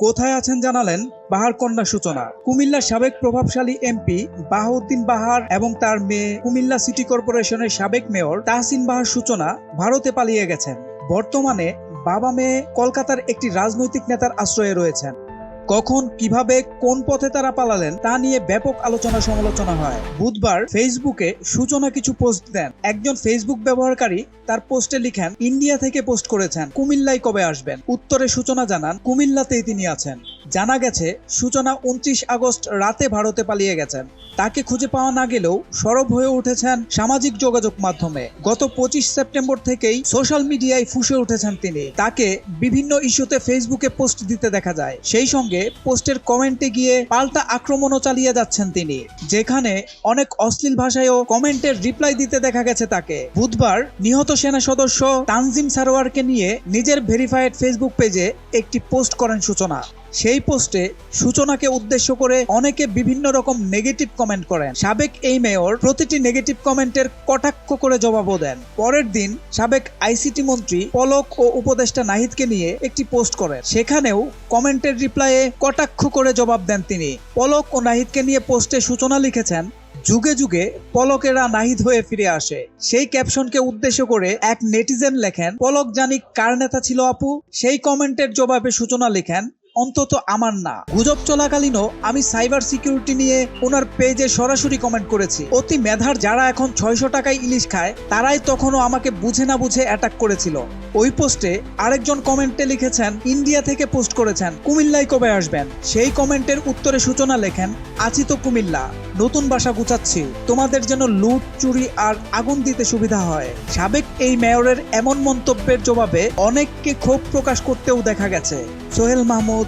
কোথায় আছেন জানালেন বাহার কন্যা সূচনা। কুমিল্লার সাবেক প্রভাবশালী এমপি বাহাউদ্দিন বাহার এবং তার মেয়ে কুমিল্লা সিটি কর্পোরেশনের সাবেক মেয়র তাহসিন বাহার সূচনা ভারতে পালিয়ে গেছেন। বর্তমানে বাবা মেয়ে কলকাতার একটি রাজনৈতিক নেতার আশ্রয়ে রয়েছেন। কখন, কীভাবে, কোন পথে তারা পালালেন, তা নিয়ে ব্যাপক আলোচনা সমালোচনা হয়। বুধবার ফেসবুকে সূচনা কিছু পোস্ট দেন। একজন ফেসবুক ব্যবহারকারী তার পোস্টে লিখেন, ইন্ডিয়া থেকে পোস্ট করেছেন, কুমিল্লায় কবে আসবেন? উত্তরে সূচনা জানান, কুমিল্লাতেই তিনি আছেন। জানা গেছে, সূচনা উনত্রিশ আগস্ট রাতে ভারতে পালিয়ে গেছেন। তাকে খুঁজে পাওয়া না গেলেও সরব হয়ে উঠেছেন সামাজিক যোগাযোগ মাধ্যমে। গত পঁচিশ সেপ্টেম্বর থেকেই সোশ্যাল মিডিয়ায় ফুসে উঠেছেন তিনি। তাকে বিভিন্ন ইস্যুতে ফেসবুকে পোস্ট দিতে দেখা যায়। সেই সঙ্গে পোস্টের কমেন্টে গিয়ে পাল্টা আক্রমণও চালিয়ে যাচ্ছেন তিনি। যেখানে অনেক অশ্লীল ভাষায়ও কমেন্টের রিপ্লাই দিতে দেখা গেছে তাকে। বুধবার নিহত সেনা সদস্য তানজিম সারোয়ারকে নিয়ে নিজের ভেরিফাইড ফেসবুক পেজে একটি পোস্ট করেন সূচনা। সেই পোস্টে সূচনাকে উদ্দেশ্য করে অনেকে বিভিন্ন রকম নেগেটিভ কমেন্ট করেন। সাবেক এই মেয়র প্রতিটি নেগেটিভ কমেন্টের কটাক্ষ করে জবাবও দেন। পরের দিন সাবেক আইসিটি মন্ত্রী, পলক ও উপদেষ্টা নাহিদকে নিয়ে একটি পোস্ট করেন। সেখানেও কমেন্টের রিপ্লাইয়ে কটাক্ষ করে জবাব দেন তিনি। পলক ও নাহিদকে নিয়ে পোস্টে সূচনা লিখেছেন, যুগে যুগে পলকেরা নাহিদ হয়ে ফিরে আসে। সেই ক্যাপশনকে উদ্দেশ্য করে এক নেটিজেন লেখেন, পলক জানি কার নেতা ছিল আপু? সেই কমেন্টের জবাবে সূচনা লিখেন অন্তত আমার না। গুজব চলাকালীনও আমি সাইবার সিকিউরিটি নিয়ে ওনার পেজে সরাসরি কমেন্ট করেছি। অতি মেধার যারা এখন ছয়শো টাকায় ইলিশ খায়, তারাই তখনও আমাকে বুঝে না বুঝে অ্যাটাক করেছিল। ওই পোস্টে আরেকজন কমেন্টে লিখেছেন, ইন্ডিয়া থেকে পোস্ট করেছেন, কুমিল্লায় কবে আসবেন? সেই কমেন্টের উত্তরে সূচনা লেখেন, আছি তো কুমিল্লা, নতুন বাসা গুছাচ্ছি। তোমাদের যেন লুট, চুরি আর আগুন দিতে সুবিধা হয়। সাবেক এই মেয়রের এমন মন্তব্যের জবাবে অনেককে ক্ষোভ প্রকাশ করতেও দেখা গেছে। সোহেল মাহমুদ